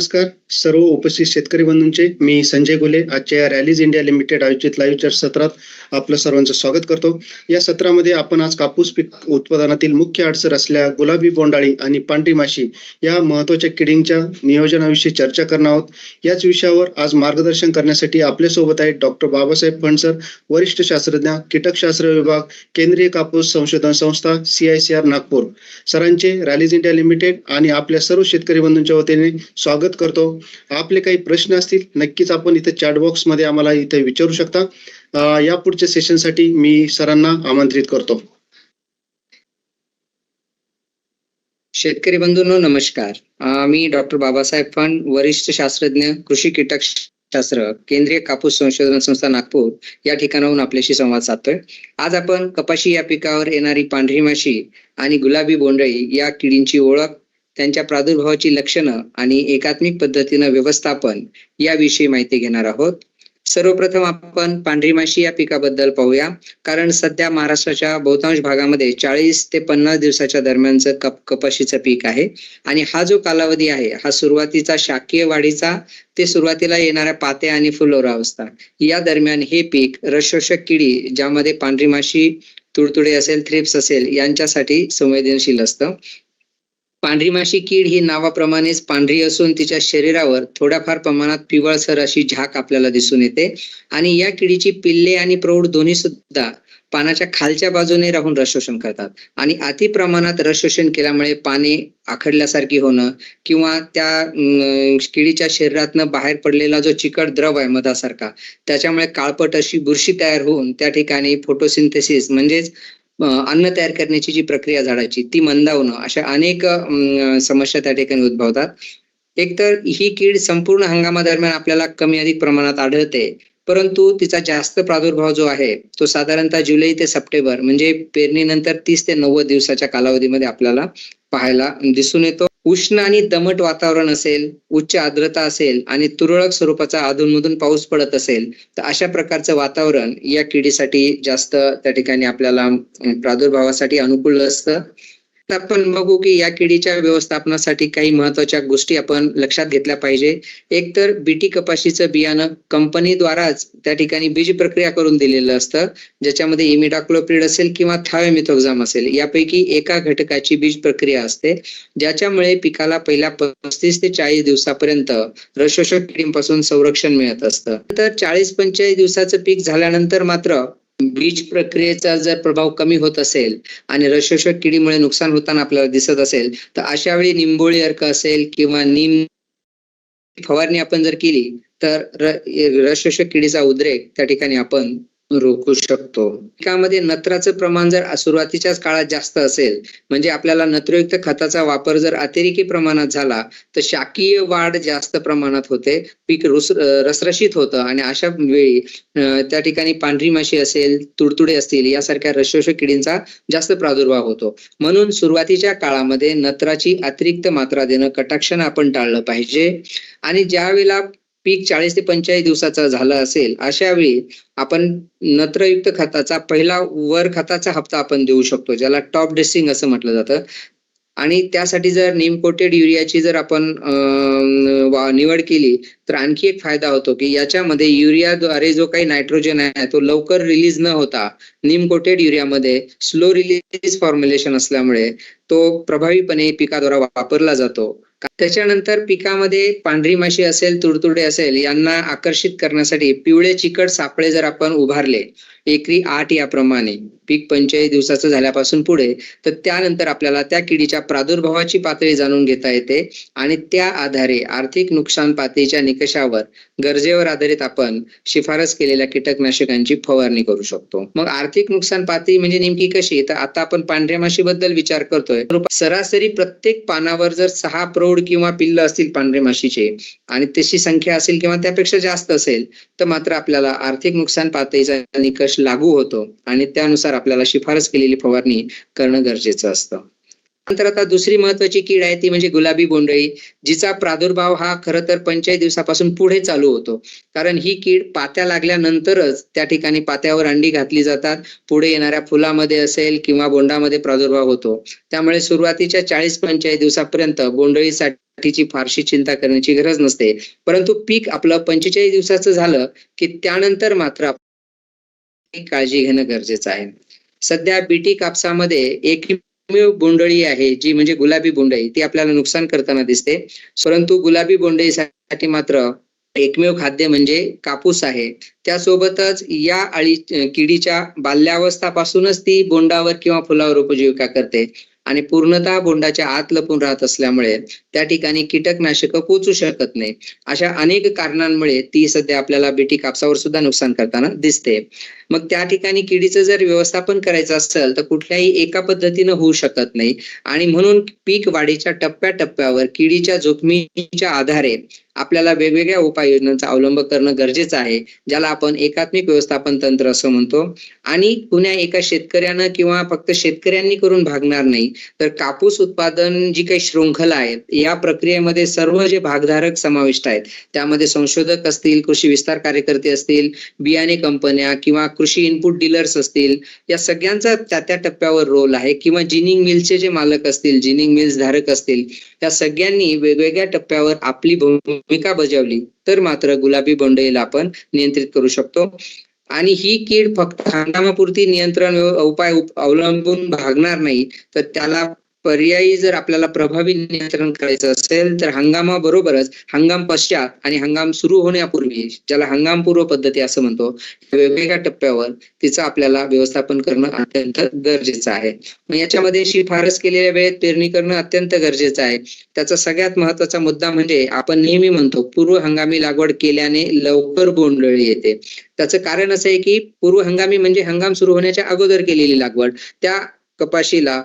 नमस्कार. सर्व उपस्थित शेतकरी बंधूंचे मी संजय गुले. आजच्या या रॅलीज इंडिया लिमिटेड आयोजित लाईव्हच्या सत्रात आपलं सर्वांचं स्वागत करतो. या सत्रामध्ये आपण आज कापूस पीक उत्पादनातील मुख्य अडसर असल्या गुलाबी बोंडाळी आणि पांढरी माशी या महत्त्वाच्या किडींच्या नियोजनाविषयी चर्चा करणार आहोत. याच विषयावर आज मार्गदर्शन करण्यासाठी आपल्यासोबत आहेत डॉक्टर बाबासाहेब फणसर वरिष्ठ शास्त्रज्ञ कीटकशास्त्र विभाग केंद्रीय कापूस संशोधन संस्था सीआयसीआर नागपूर. सरांचे रॅलीज इंडिया लिमिटेड आणि आपल्या सर्व शेतकरी बंधूंच्या वतीने स्वागत करतो. आपले काही प्रश्न असतील नक्कीच आपण इथे चॅट बॉक्समध्ये आम्हाला इथे विचारू शकता. या पुढच्या सेशनसाठी मी सरांना आमंत्रित करतो. शेतकरी बंधूंनो नमस्कार. मी डॉक्टर बाबासाहेब फण वरिष्ठ शास्त्रज्ञ कृषी कीटक शास्त्र केंद्रीय कापूस संशोधन संस्था नागपूर या ठिकाणाहून आपल्याशी संवाद साधतोय. आज आपण कपाशी या पिकावर येणारी पांढरी माशी आणि गुलाबी बोंडळी या किडींची ओळख त्यांच्या प्रादुर्भावाची लक्षणं आणि एकात्मिक पद्धतीनं व्यवस्थापन याविषयी माहिती घेणार आहोत. सर्वप्रथम आपण पांढरी माशी या पिकाबद्दल पाहूया. कारण सध्या महाराष्ट्राच्या बहुतांश भागामध्ये चाळीस ते पन्नास दिवसाच्या दरम्यानचं कप कपाशीचं पीक आहे. आणि हा जो कालावधी आहे हा सुरुवातीचा शाकीय वाढीचा ते सुरुवातीला येणाऱ्या पात्या आणि फुलोरा अवस्था या दरम्यान हे पीक रसशोषक किडी ज्यामध्ये पांढरी माशी तुडतुडे असेल थ्रिप्स असेल यांच्यासाठी संवेदनशील असतं. पांढरी माशी कीड ही नावाप्रमाणेच पांढरी असून तिच्या शरीरावर थोड्याफार प्रमाणात पिवळसर अशी झाक आपल्याला दिसून येते. आणि या किडीची पिल्ले आणि प्रौढ दोन्ही सुद्धा पानाच्या खालच्या बाजूने राहून रसशोषण करतात. आणि अति प्रमाणात रसशोषण केल्यामुळे पाने आखडल्यासारखी होणं किंवा त्या किडीच्या शरीरातनं बाहेर पडलेला जो चिकट द्रव आहे मधासारखा त्याच्यामुळे काळपट अशी बुरशी तयार होऊन त्या ठिकाणी फोटोसिंथेसिस म्हणजेच अन्न तयार करण्याची जी प्रक्रिया झाडाची ती मंदावणं अशा अनेक समस्या त्या ठिकाणी उद्भवतात. एकतर ही कीड संपूर्ण हंगामादरम्यान आपल्याला कमी अधिक प्रमाणात आढळते परंतु तिचा जास्त प्रादुर्भाव जो आहे तो साधारणतः जुलै ते सप्टेंबर म्हणजे पेरणीनंतर तीस ते नव्वद दिवसाच्या कालावधीमध्ये आपल्याला पाहायला दिसून येतो. उष्ण आणि दमट वातावरण असेल उच्च आर्द्रता असेल आणि तुरळक स्वरूपाचा अधूनमधून पाऊस पडत असेल तर अशा प्रकारचं वातावरण या किडीसाठी जास्त त्या ठिकाणी आपल्याला प्रादुर्भावासाठी अनुकूल असतं. आपण बघू की या किडीच्या व्यवस्थापनासाठी काही महत्त्वाच्या गोष्टी आपण लक्षात घेतल्या पाहिजे. एक तर बीटी कपाशीचं बियाणं कंपनीद्वाराच त्या ठिकाणी बीज प्रक्रिया करून दिलेलं असतं. ज्याच्यामध्ये इमिडाक्लोप्रिड असेल किंवा थायोमिथोक्झाम असेल यापैकी एका घटकाची बीज प्रक्रिया असते. ज्याच्यामुळे पिकाला पहिल्या पस्तीस ते चाळीस दिवसापर्यंत रसशोषक किडींपासून संरक्षण मिळत असतं. तर चाळीस पंचेचाळीस दिवसाचं पीक झाल्यानंतर मात्र बीज प्रक्रियेचा जर प्रभाव कमी होत असेल आणि रसशोषक किडीमुळे नुकसान होताना आपल्याला दिसत असेल तर अशा वेळी निंबोळी अर्क असेल किंवा निम फवारणी आपण जर केली तर रसशोषक किडीचा उद्रेक त्या ठिकाणी आपण रोखू शकतो. पिकामध्ये नत्राचं प्रमाण जर सुरुवातीच्याच काळात जास्त असेल म्हणजे आपल्याला नत्रयुक्त खताचा वापर जर अतिरेकी प्रमाणात झाला तर शाकीय वाढ जास्त प्रमाणात होते पीक रुस रसरशीत होतं आणि अशा वेळी त्या ठिकाणी पांढरी माशी असेल तुडतुडे असतील यासारख्या रसशोषक किडींचा जास्त प्रादुर्भाव होतो. म्हणून सुरुवातीच्या काळामध्ये नत्राची अतिरिक्त मात्रा देणं कटाक्षण आपण टाळलं पाहिजे. आणि ज्या वेळेला पीक चाळीस ते पंचेचाळीस दिवसाचा झालं असेल अशा वेळी आपण नत्रयुक्त खताचा पहिला वर खताचा हप्ता आपण देऊ शकतो ज्याला टॉप ड्रेसिंग असं म्हटलं जातं. आणि त्यासाठी जर नीम कोटेड युरियाची जर आपण निवड केली तर आणखी एक फायदा होतो की याच्यामध्ये युरियाद्वारे जो काही नायट्रोजन आहे तो लवकर रिलीज न होता नीम कोटेड युरियामध्ये स्लो रिलीज फॉर्म्युलेशन असल्यामुळे तो प्रभावीपणे पिकाद्वारा वापरला जातो. त्याच्यानंतर पिकामध्ये पांढरी माशी असेल तुडतुडे असेल यांना आकर्षित करण्यासाठी पिवळे चिकट सापळे जर आपण उभारले एकरी आठ याप्रमाणे. पीक पंचेचाळीस दिवसाचं झाल्यापासून पुढे तर त्यानंतर आपल्याला त्या किडीच्या प्रादुर्भावाची पातळी जाणून घेता येते आणि त्या आधारे आर्थिक नुकसान पातळीच्या निकषावर गरजेवर आधारित आपण शिफारस केलेल्या कीटकनाशकांची फवारणी करू शकतो. मग आर्थिक नुकसान पातळी म्हणजे नेमकी कशी? तर आता आपण पांढऱ्या माशीबद्दल विचार करतोय. सरासरी प्रत्येक पानावर जर सहा प्रौढ किंवा पिल्ल असतील पांढऱ्या माशीचे आणि तशी संख्या असेल किंवा त्यापेक्षा जास्त असेल तर मात्र आपल्याला आर्थिक नुकसान पातळीचा निकष लागू होतो आणि त्यानुसार आपल्याला शिफारस केलेली फवारणी करणं गरजेचं असतं. नंतर आता दुसरी महत्वाची कीड आहे ती म्हणजे गुलाबी बोंडळी जिचा प्रादुर्भाव हा खरं तर पंचायत दिवसापासून पुढे चालू होतो. कारण ही कीड पात्या लागल्यानंतरच त्या ठिकाणी पात्यावर अंडी घातली जातात पुढे येणाऱ्या फुलामध्ये असेल किंवा बोंडामध्ये प्रादुर्भाव होतो. त्यामुळे सुरुवातीच्या चाळीस पंचाळीस दिवसापर्यंत बोंडळीसाठीची फारशी चिंता करण्याची गरज नसते. परंतु पीक आपलं पंचेचाळीस दिवसाचं झालं की त्यानंतर मात्र काळजी घेणं गरजेचं आहे. सध्या बीटी कापसामध्ये एकमेव बोंडळी आहे जी म्हणजे गुलाबी बोंडळी. ती आपल्याला नुकसान करताना दिसते. परंतु गुलाबी बोंडळीसाठी मात्र एकमेव खाद्य म्हणजे कापूस आहे. त्यासोबतच या अळी किडीच्या बाल्यावस्थापासूनच ती बोंडावर किंवा फुलावर उपजीविका करते. आणि पूर्णतः बोंडाच्या आत लपून राहत असल्यामुळे त्या ठिकाणी कीटकनाशक पोचू शकत नाही. अशा अनेक कारणांमुळे ती सध्या आपल्याला बीटी कापसावर सुद्धा नुकसान करताना दिसते. मग त्या ठिकाणी किडीचं जर व्यवस्थापन करायचं असेल तर कुठल्याही एका पद्धतीनं होऊ शकत नाही. आणि म्हणून पीक वाढीच्या टप्प्याटप्प्यावर किडीच्या जोखमीच्या आधारे आपल्याला वेगवेगळ्या उपाययोजनांचा अवलंब करणं गरजेचं आहे ज्याला आपण एकात्मिक व्यवस्थापन तंत्र असं म्हणतो. आणि कुण्या एका शेतकऱ्यानं किंवा फक्त शेतकऱ्यांनी करून भागणार नाही तर कापूस उत्पादन जी काही शृंखला आहे या प्रक्रियेमध्ये सर्व जे भागधारक समाविष्ट आहेत त्यामध्ये संशोधक असतील कृषी विस्तार कार्यकर्ते असतील बियाणे कंपन्या किंवा कृषी इनपुट डीलर्स असतील या सगळ्यांचा त्या त्या टप्प्यावर रोल आहे. किंवा जिनिंग मिलचे जे मालक असतील जिनिंग मिल्स धारक असतील त्या सगळ्यांनी वेगवेगळ्या टप्प्यावर आपली भूमिका भूमिका बजावली. तर मात्र गुलाबी बोंडईला आपण नियंत्रित करू शकतो. आणि ही कीड फक्त हंगामापुरती नियंत्रण उपाय अवलंबून भागणार नाही तर त्याला पर्यायी जर आपल्याला प्रभावी नियंत्रण करायचं असेल तर हंगामाबरोबरच हंगाम पश्चात आणि हंगाम सुरू होण्यापूर्वी ज्याला हंगामपूर्व पद्धती असं म्हणतो वेगवेगळ्या टप्प्यावर तिचं आपल्याला व्यवस्थापन करणं अत्यंत गरजेचं आहे. मग याच्यामध्ये शिफारस केलेल्या वेळेत पेरणी करणं अत्यंत गरजेचं आहे. त्याचा सगळ्यात महत्त्वाचा मुद्दा म्हणजे आपण नेहमी म्हणतो पूर्व हंगामी लागवड केल्याने लवकर बोंडळी येते. त्याचं कारण असं आहे की पूर्व हंगामी म्हणजे हंगाम सुरू होण्याच्या अगोदर केलेली लागवड. त्या कपाशीला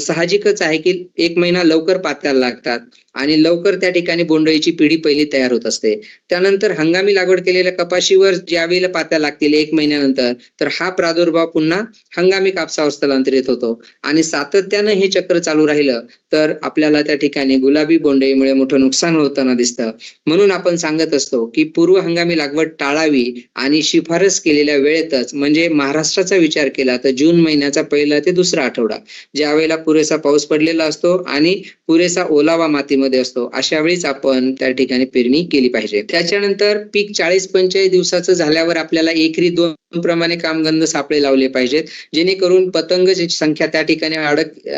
साहजिकच आहे की एक महिना लवकर पात्याला लागतात. आणि लवकर त्या ठिकाणी बोंडळीची पिढी पहिली तयार होत असते. त्यानंतर हंगामी लागवड केलेल्या कपाशीवर ज्यावेळेला पात्या लागतील एक महिन्यानंतर तर हा प्रादुर्भाव पुन्हा हंगामी कापसावर स्थलांतरित होतो. आणि सातत्यानं हे चक्र चालू राहिलं तर आपल्याला त्या ठिकाणी गुलाबी बोंडळीमुळे मोठं नुकसान होताना दिसतं. म्हणून आपण सांगत असतो की पूर्व हंगामी लागवड टाळावी आणि शिफारस केलेल्या वेळेतच म्हणजे महाराष्ट्राचा विचार केला तर जून महिन्याचा पहिला ते दुसरा आठवडा ज्या वेळेला पुरेसा पाऊस पडलेला असतो आणि पुरेसा ओलावा मातीमध्ये असतो अशा वेळीच आपण त्या ठिकाणी पेरणी केली पाहिजे. त्याच्यानंतर पीक चाळीस पंचेचाळीस दिवसाचं झाल्यावर आपल्याला एकरी दोन प्रमाणे कामगंध सापळे लावले पाहिजेत. जेणेकरून पतंग संख्या त्या ठिकाणी अडक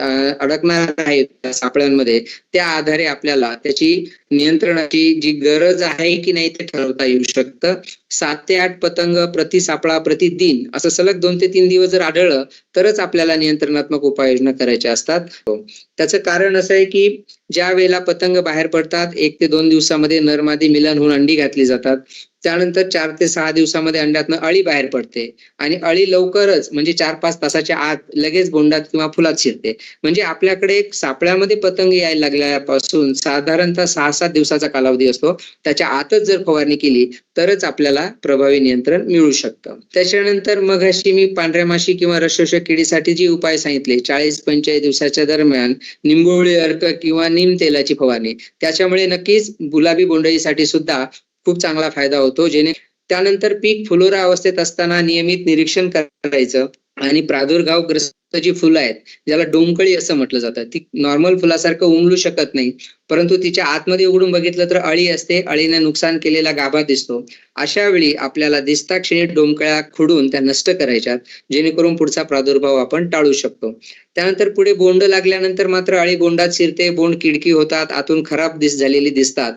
अडकणार आहे त्या सापळ्यांमध्ये. त्या आधारे आपल्याला त्याची नियंत्रणाची जी गरज आहे की नाही ते ठरवता येऊ शकतं. सात ते आठ पतंग प्रति सापळा प्रति दिन असं सलग दोन ते तीन दिवस जर आढळलं तरच आपल्याला नियंत्रणात्मक उपाययोजना करायच्या असतात. हो. त्याचं कारण असं आहे की ज्या वेळेला पतंग बाहेर पडतात एक ते दोन दिवसामध्ये नरमादी मिलन होऊन अंडी घातली जातात. त्यानंतर चार ते सहा दिवसामध्ये अंड्यातनं अळी बाहेर पडते. आणि अळी लवकरच म्हणजे चार पाच तासाच्या आत लगेच बोंडात किंवा फुलात शिरते. म्हणजे आपल्याकडे एक सापळ्यामध्ये पतंग यायला लागल्यापासून साधारणतः सहा सात दिवसाचा कालावधी असतो. त्याच्या आतच जर फवारणी केली तरच आपल्याला प्रभावी नियंत्रण मिळू शकतं. त्याच्यानंतर मग अशी मी पांढऱ्या माशी किंवा रसशोषक किडीसाठी जी उपाय सांगितले चाळीस पंचेचाळीस दिवसाच्या दरम्यान निंबोळी अर्क किंवा निम तेलाची फवारणी. त्याच्यामुळे नक्कीच गुलाबी बोंडळीसाठी सुद्धा खूप चांगला फायदा होतो जेणे त्यानंतर पीक फुलोरा अवस्थेत असताना नियमित निरीक्षण करायचं आणि प्रादुर्भावग्रस्त जी फुलं आहेत ज्याला डोंकळी असं म्हटलं जातं ती नॉर्मल फुलासारखं उमलू शकत नाही परंतु तिच्या आतमध्ये उघडून बघितलं तर अळी असते अळीने नुकसान केलेला गाभा दिसतो. अशा वेळी आपल्याला दिसता क्षणी डोंकळ्या खुडून त्या नष्ट करायच्या जेणेकरून पुढचा प्रादुर्भाव आपण टाळू शकतो. त्यानंतर पुढे बोंड लागल्यानंतर मात्र अळी बोंडात शिरते बोंड किडकी होतात आतून खराब दिस झालेली दिसतात.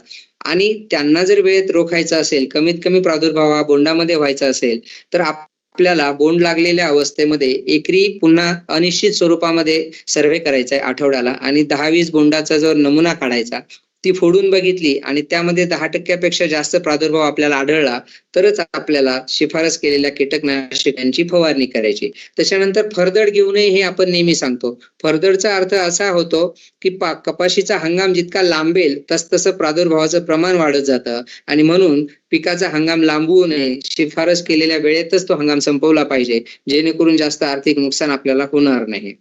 आणि त्यांना जर वेळेत रोखायचं असेल कमीत कमी प्रादुर्भाव हा बोंडामध्ये व्हायचा असेल तर आपल्याला बोंड लागलेल्या अवस्थेमध्ये एकरी पुन्हा अनिश्चित स्वरूपामध्ये सर्व्हे करायचा आहे आठवड्याला. आणि दहा वीस बोंडाचा जर नमुना काढायचा ती फोडून बघितली आणि त्यामध्ये दहा टक्क्यापेक्षा जास्त प्रादुर्भाव आपल्याला आढळला तरच आपल्याला शिफारस केलेल्या कीटकनाशकांची फवारणी करायची. त्याच्यानंतर फरदड घेऊ नये हे आपण नेहमी सांगतो. फरदडचा अर्थ असा होतो की पा- कपाशीचा हंगाम जितका लांबेल तस तसं प्रादुर्भावाचं प्रमाण वाढत जातं. आणि म्हणून पिकाचा हंगाम लांबवू नये शिफारस केलेल्या वेळेतच तो हंगाम संपवला पाहिजे जेणेकरून जास्त आर्थिक नुकसान आपल्याला होणार नाही.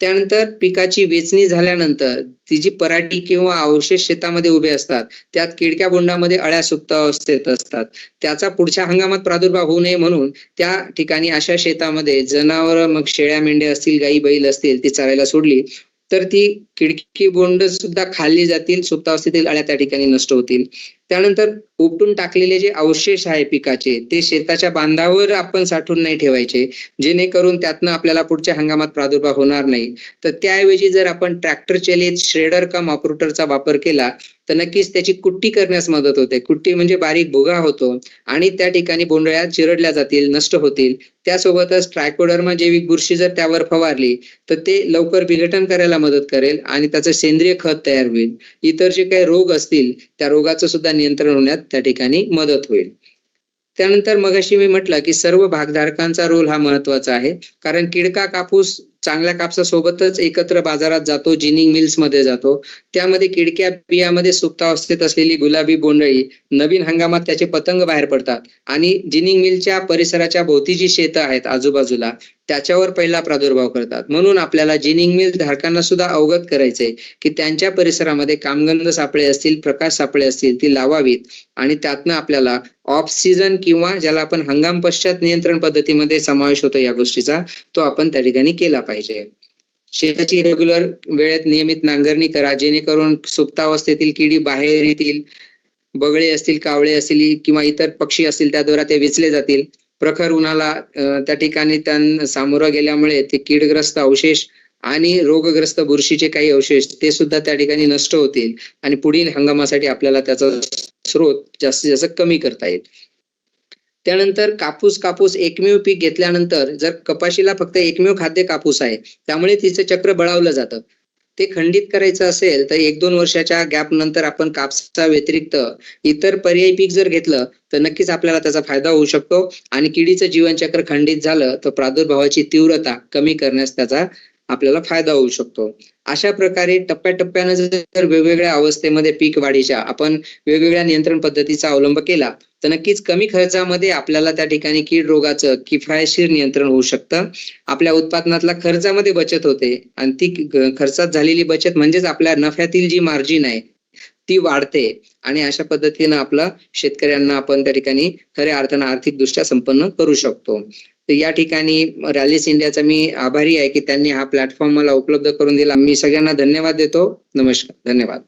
त्यानंतर पिकाची वेचणी झाल्यानंतर ती जी पराठी किंवा अवशेष शेतामध्ये उभे असतात त्यात किडक्या बोंडामध्ये अळ्या सुप्त अवस्थेत असतात. त्याचा पुढच्या हंगामात प्रादुर्भाव होऊ नये म्हणून त्या ठिकाणी अशा शेतामध्ये जनावर मग शेळ्या मेंढ्या असतील गाई बैल असतील ती चालायला सोडली तर ती खिडकी बोंड सुद्धा खाल्ली जातील सुप्तावस्थेतील अळ्या त्या ठिकाणी नष्ट होतील. त्यानंतर उपटून टाकलेले जे अवशेष आहे पिकाचे ते शेताच्या बांधावर आपण साठवून नाही ठेवायचे. जेणेकरून त्यातनं आपल्याला पुढच्या हंगामात प्रादुर्भाव होणार नाही. तर त्याऐवजी जर आपण ट्रॅक्टर चलित श्रेडर कम ऑपरेटरचा वापर केला तर नक्कीच त्याची कुट्टी करण्यास मदत होते. कुट्टी म्हणजे बारीक भुगा होतो आणि त्या ठिकाणी बोंडळ्या चिरडल्या जातील नष्ट होतील. त्यासोबतच ट्रायकोडर्मा जैविक बुरशी जर त्यावर फवारली तर ते लवकर विघटन करायला मदत करेल आणि त्याचं सेंद्रिय खत तयार होईल. इतर जे काही रोग असतील त्या रोगाचं सुद्धा नियंत्रण होण्यात त्या ठिकाणी मदत होईल. त्यानंतर मगाशी मी म्हटलं की सर्व भागधारकांचा रोल हा महत्त्वाचा आहे. कारण किडका कापूस चांगल्या कापसासोबतच एकत्र बाजारात जातो जिनिंग मिल्समध्ये जातो. त्यामध्ये किडक्या बियामध्ये सुप्तावस्थेत असलेली गुलाबी बोंडळी नवीन हंगामात त्याचे पतंग बाहेर पडतात. आणि जिनिंग मिलच्या परिसराच्या भोवती जी शेतं आहेत आजूबाजूला. त्याच्यावर पहिला प्रादुर्भाव करतात. म्हणून आपल्याला जिनिंग मिल धारकांना सुद्धा अवगत करायचंय की त्यांच्या परिसरामध्ये कामगंध सापळे असतील प्रकाश सापळे असतील ती लावावीत आणि त्यातनं आपल्याला ऑफ सीझन किंवा ज्याला आपण हंगाम पश्चात नियंत्रण पद्धतीमध्ये समावेश होतो या गोष्टीचा तो आपण त्या ठिकाणी केला पाहिजे. शेताची रेग्युलर वेळेत नियमित नांगरणी करा जेणेकरून सुप्तावस्थेतील किडी बाहेर येतील बगळे असतील कावळे असतील किंवा इतर पक्षी असतील त्याद्वारा ते विचले जातील. प्रखर उन्हाला त्या ठिकाणी त्यांना सामोरं गेल्यामुळे ते कीडग्रस्त अवशेष आणि रोगग्रस्त बुरशीचे काही अवशेष ते सुद्धा त्या ठिकाणी नष्ट होतील आणि पुढील हंगामासाठी आपल्याला त्याचा स्रोत जास्तीत जास्त कमी करता येईल. त्यानंतर कापूस कापूस एकमेव पीक घेतल्यानंतर जर कपाशीला फक्त एकमेव खाद्य कापूस आहे त्यामुळे तिचं चक्र बळावलं जातं. ते खंडित करायचं असेल तर एक दोन वर्षाच्या गॅप नंतर आपण कापसा व्यतिरिक्त इतर पर्यायी पीक जर घेतलं तर नक्कीच आपल्याला त्याचा फायदा होऊ शकतो. आणि किडीचं जीवनचक्र खंडित झालं तर प्रादुर्भावाची तीव्रता कमी करण्यास त्याचा आपल्याला फायदा होऊ शकतो. अशा प्रकारे टप्प्याटप्प्यानं जर वेगवेगळ्या अवस्थेमध्ये पीक वाढीच्या आपण वेगवेगळ्या नियंत्रण पद्धतीचा अवलंब केला तर नक्कीच कमी खर्चामध्ये आपल्याला त्या ठिकाणी कीड रोगाचं किफायतशीर नियंत्रण होऊ शकतं. आपल्या उत्पादनातला खर्चामध्ये बचत होते आणि ती खर्चात झालेली बचत म्हणजेच आपल्या नफ्यातील जी मार्जिन आहे ती वाढते आणि अशा पद्धतीनं आपलं शेतकऱ्यांना आपण त्या ठिकाणी खऱ्या अर्थानं आर्थिकदृष्ट्या संपन्न करू शकतो. तर या ठिकाणी रॅलीस इंडियाचा मी आभारी आहे की त्यांनी हा प्लॅटफॉर्म मला उपलब्ध करून दिला. मी सगळ्यांना धन्यवाद देतो. नमस्कार. धन्यवाद.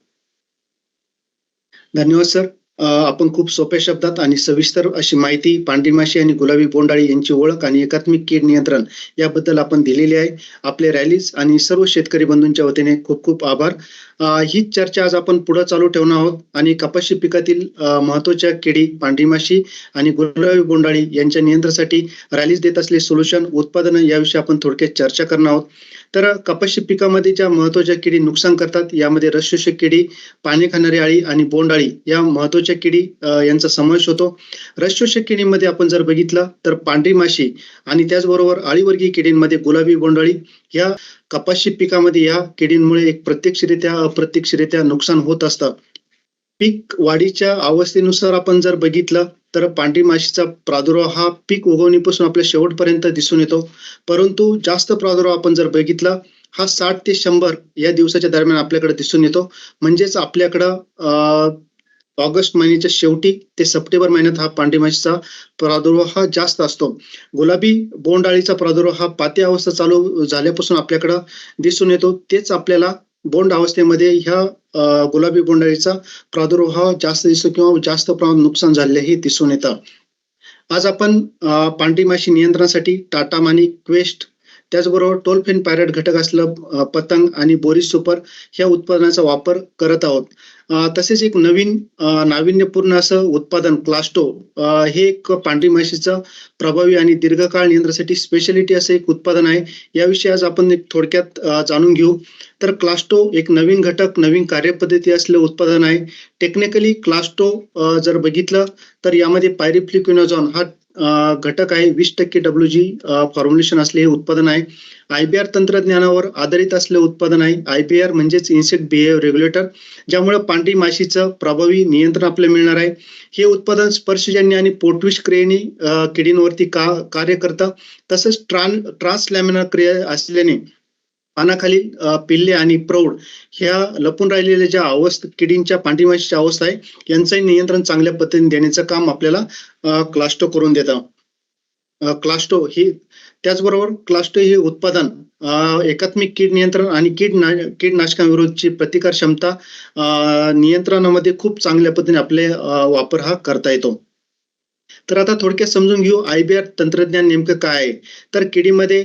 धन्यवाद सर आपण खूप सोप्या शब्दात आणि सविस्तर अशी माहिती पांढरी माशी आणि गुलाबी बोंडाळी यांची ओळख आणि एकात्मिक कीड नियंत्रण याबद्दल आपण दिलेली आहे. आपले रॅलीज आणि सर्व शेतकरी बंधूंच्या वतीने खूप खूप आभार. हीच चर्चा आज आपण पुढे चालू ठेवणार आहोत. आणि कपाशी पिकातील महत्त्वाच्या किडी पांढरी माशी आणि गुलाबी बोंडाळी यांच्या नियंत्रणासाठी रॅलीज देत असले सोल्युशन उत्पादन याविषयी आपण थोडक्यात चर्चा करणार आहोत. तर कपाशी पिकामध्ये ज्या महत्त्वाच्या किडी नुकसान करतात यामध्ये रसशोषक किडी पाणी खाणारी आळी आणि बोंडाळी या महत्त्वाच्या किडी यांचा समावेश होतो. रसशोषक किडीमध्ये आपण जर बघितलं तर पांढरी माशी आणि त्याचबरोबर आळीवर्गीय किडींमध्ये गुलाबी बोंडाळी या कपाशी पिकामध्ये या किडींमुळे एक प्रत्यक्षरित्या अप्रत्यक्षरित्या नुकसान होत असतं. पीक वाढीच्या अवस्थेनुसार आपण जर बघितलं तर पांढरी माशीचा प्रादुर्भाव हा पीक उगवणीपासून आपल्या शेवटपर्यंत दिसून येतो. परंतु जास्त प्रादुर्भाव आपण जर बघितला हा साठ ते शंभर या दिवसाच्या दरम्यान आपल्याकडे दिसून येतो. म्हणजेच आपल्याकडं ऑगस्ट महिन्याच्या शेवटी ते सप्टेंबर महिन्यात हा पांढरीमाशीचा प्रादुर्भाव हा जास्त असतो. गुलाबी बोंडाळीचा प्रादुर्भाव हा पाती अवस्था चालू झाल्यापासून आपल्याकडं दिसून येतो. तेच आपल्याला बोंड अवस्थेमध्ये ह्या गुलाबी बोंडाळीचा प्रादुर्भाव जास्त दिसतो किंवा जास्त प्रमाणात नुकसान झालेले दिसून येतं. आज आपण अं, पांढरी माशी नियंत्रणासाठी टाटा मानी क्वेस्ट त्याचबरोबर टोलफेन पायरट घटक असलं पतंग आणि बोरिस सुपर ह्या उत्पादनाचा वापर करत आहोत. तसेच एक नवीन नाविन्यपूर्ण असं उत्पादन क्लास्टो हे एक पांढरी माशीचं प्रभावी आणि दीर्घकाळ नियंत्रणासाठी स्पेशालिटी असं एक उत्पादन आहे. याविषयी आज आपण एक थोडक्यात जाणून घेऊ. तर क्लास्टो एक नवीन घटक नवीन कार्यपद्धती असलेलं उत्पादन आहे. टेक्निकली क्लास्टो जर बघितलं तर यामध्ये पायरिफ्लिक्विनोझॉन हा घटक आहे वीस टक्के डब्ल्यू जी फॉर्म्युलेशन असले हे उत्पादन आहे. आयबीआर तंत्रज्ञानावर आधारित असले उत्पादन आहे. आयबीआर म्हणजेच इन्सेक्ट बिहेव्ह रेग्युलेटर ज्यामुळे पांढरी माशीचं प्रभावी नियंत्रण आपल्याला मिळणार आहे. हे उत्पादन स्पर्शजन्य आणि पोटविष क्रियेने किडींवरती का कार्य करतं. तसंच ट्रान ट्रान्सलॅमिनर क्रिया असल्याने पानाखालील पिल्ले आणि प्रौढ ह्या लपून राहिलेल्या ज्या अवस्था किडींच्या पांढरीमाशीच्या अवस्था आहे यांचंही नियंत्रण चांगल्या पद्धतीने देण्याचं काम आपल्याला क्लास्टो करून देतं. क्लास्टो ही त्याचबरोबर क्लास्टो हे उत्पादन एकात्मिक कीड नियंत्रण आणि कीड ना कीडनाशकांविरुद्धची प्रतिकार क्षमता नियंत्रणामध्ये खूप चांगल्या पद्धतीने आपले वापर हा करता येतो. तर आता थोडक्यात समजून घेऊ आयबीआर तंत्रज्ञान नेमकं काय आहे? तर किडीमध्ये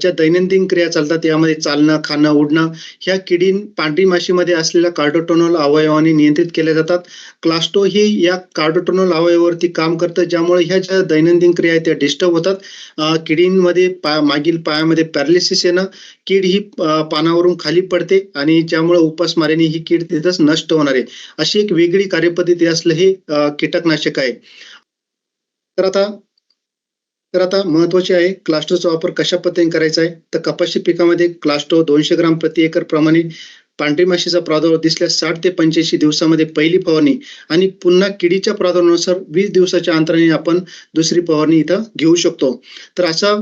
ज्या दैनंदिन क्रिया चालतात यामध्ये चालणं खाणं उडणं ह्या किडी पांढरी माशीमध्ये असलेल्या कार्डोटोनल अवयवाने नियंत्रित केल्या जातात. क्लास्टो ही या कार्डोटोनल अवयवावरती काम करतं ज्यामुळे ह्या ज्या दैनंदिन क्रिया आहेत त्या डिस्टर्ब होतात. किडींमध्ये पा मागील पायामध्ये पॅरालिसिस येणं कीड ही पानावरून खाली पडते आणि ज्यामुळे उपासमारीने ही कीड तिथंच नष्ट होणार आहे. अशी एक वेगळी कार्यपद्धती असलं हे कीटकनाशक आहे. तर आता तर आता महत्त्वाचे आहे क्लास्टोचा वापर कशा पद्धतीने करायचा आहे? तर कपाशी पिकामध्ये क्लास्टो दोनशे ग्राम प्रति एकर प्रमाणे पांढरी माशीचा प्रादुर्भाव दिसल्यास साठ ते पंच्याऐंशी दिवसामध्ये पहिली फवारणी आणि पुन्हा किडीच्या प्रादुर्भावानुसार वीस दिवसाच्या अंतराने आपण दुसरी फवारणी इथं घेऊ शकतो. तर असा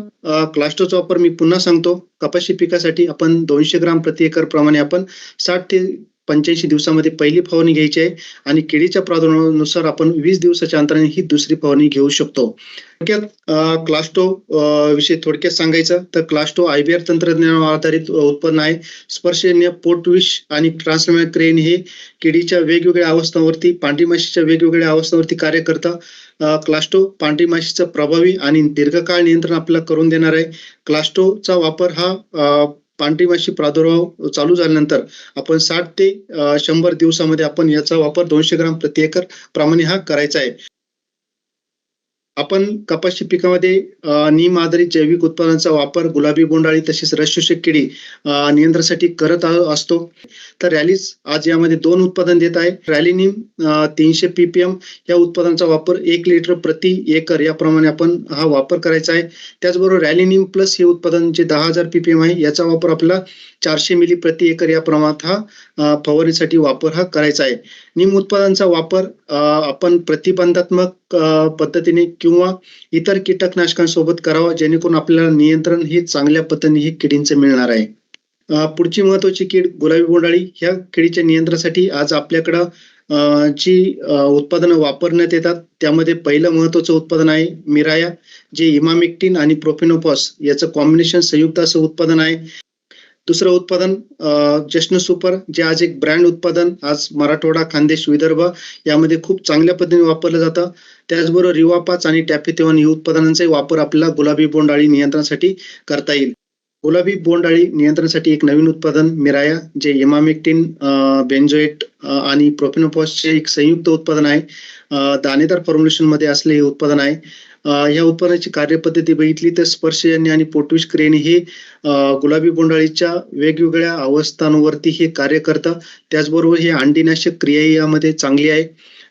क्लास्टोचा वापर मी पुन्हा सांगतो. कपाशी पिकासाठी आपण दोनशे ग्राम प्रति एकर प्रमाणे आपण साठ ते पंच्याऐंशी दिवसामध्ये पहिली फवारणी घ्यायची आहे आणि केळीच्या प्रादुर्भावानुसार आपण वीस दिवसाच्या अंतराने ही दुसरी फवारणी घेऊ शकतो. थोडक्यात क्लास्टो विषयी थोडक्यात सांगायचं तर क्लास्टो आयबीआर तंत्रज्ञानावर आधारित उत्पन्न आहे. स्पर्शनीय पोटविष आणि ट्रान्सलमेट क्रेन हे केळीच्या वेगवेगळ्या अवस्थांवरती पांढरी माशीच्या वेगवेगळ्या अवस्थांवरती कार्य करतं. क्लास्टो पांढरी माशीचं प्रभावी आणि दीर्घकाळ नियंत्रण आपल्याला करून देणार आहे. क्लास्टोचा वापर हा पांढरी माशी प्रादुर्भाव चालू झाल्यानंतर आपण साठ ते शंभर दिवसामध्ये आपण याचा वापर दोनशे ग्राम प्रति एकर प्रमाणे हा करायचा आहे. आपण कपाशी पिकामध्ये नीम आधारित जैविक उत्पादनाचा वापर गुलाबी बोंडाळी तसेच रसशोषक किडी नियंत्रणासाठी करत असतो. तर रॅलीज आज यामध्ये दोन उत्पादन देत आहे. रॅली नीम तीनशे पीपीएम या उत्पादनाचा वापर एक लिटर प्रति एकर याप्रमाणे आपण हा वापर करायचा आहे. त्याचबरोबर रॅली नीम प्लस हे उत्पादन जे दहा हजार पीपीएम आहे. याचा वापर आपल्याला चारशे मिली प्रति एकर या प्रमाणात हा फवारणीसाठी वापर हा करायचा आहे. निम उत्पादनाचा वापर आपण प्रतिबंधात्मक पद्धतीने किंवा इतर कीटकनाशकांसोबत करावा जेणेकरून आपल्याला नियंत्रण हे चांगल्या पद्धतीने हे किडींचे मिळणार आहे. पुढची महत्वाची कीड गुलाबी बोंडाळी ह्या किडीच्या नियंत्रणासाठी आज आपल्याकडं जी उत्पादनं वापरण्यात येतात त्यामध्ये पहिलं महत्वाचं उत्पादन आहे मिराया जे इमामिक्टिन आणि प्रोफिनोपॉस याचं कॉम्बिनेशन संयुक्त असं उत्पादन आहे. दुसरं उत्पादन जश्न सुपर जे आज एक ब्रँड उत्पादन आज मराठवाडा खानदेश विदर्भ यामध्ये खूप चांगल्या पद्धतीने वापरलं जातं. त्याचबरोबर रिवापाच आणि टॅपिथेवन ही उत्पादनांचाही वापर आपल्याला गुलाबी बोंडाळी नियंत्रणासाठी करता येईल. गुलाबी बोंडाळी नियंत्रणासाठी एक नवीन उत्पादन मिराया जे इमामेक्टिन बेन्झोएट आणि प्रोफिनोपॉसचे एक संयुक्त उत्पादन आहे. दाणेदार फॉर्म्युलेशनमध्ये असले हे उत्पादन आहे. या उत्पादनाची कार्यपद्धती बघितली तर स्पर्श यांनी आणि पोटविश क्रियेने हे गुलाबी बोंडाळीच्या वेगवेगळ्या अवस्थांवरती हे कार्य करतं. त्याचबरोबर हे अंडीनाशक क्रिया यामध्ये चांगली आहे.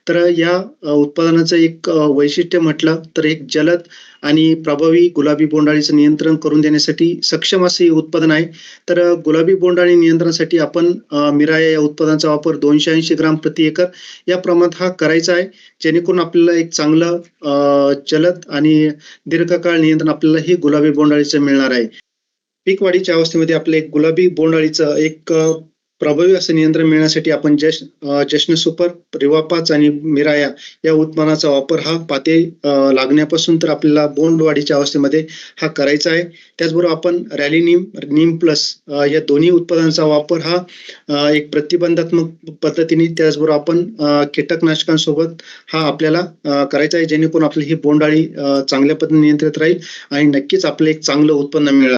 तर या उत्पादनाचं एक वैशिष्ट्य म्हटलं तर एक जलद आणि प्रभावी गुलाबी बोंडाळीचं नियंत्रण करून देण्यासाठी सक्षम असे हे उत्पादन आहे. तर गुलाबी बोंडाळी नियंत्रणासाठी आपण मिराया या उत्पादनाचा वापर दोनशे ऐंशी ग्राम प्रति एकर या प्रमाणात हा करायचा आहे. जेणेकरून आपल्याला एक चांगलं जलद आणि दीर्घकाळ नियंत्रण आपल्याला हे गुलाबी बोंडाळीचं मिळणार आहे. पीक वाढीच्या अवस्थेमध्ये आपले एक गुलाबी बोंडाळीचं एक प्रभावी असं नियंत्रण मिळण्यासाठी आपण जश जश्न सुपर रिवापाच आणि मिराया या उत्पादनाचा वापर हा पाते लागण्यापासून तर आपल्याला बोंड वाढीच्या अवस्थेमध्ये हा करायचा आहे. त्याचबरोबर आपण रॅली नीम नीम प्लस या दोन्ही उत्पादनांचा वापर हा एक प्रतिबंधात्मक पद्धतीने त्याचबरोबर आपण कीटकनाशकांसोबत हा आपल्याला करायचा आहे जेणेकरून आपली ही बोंडाळी चांगल्या पद्धतीने नियंत्रित राहील आणि नक्कीच आपलं एक चांगलं उत्पन्न मिळेल.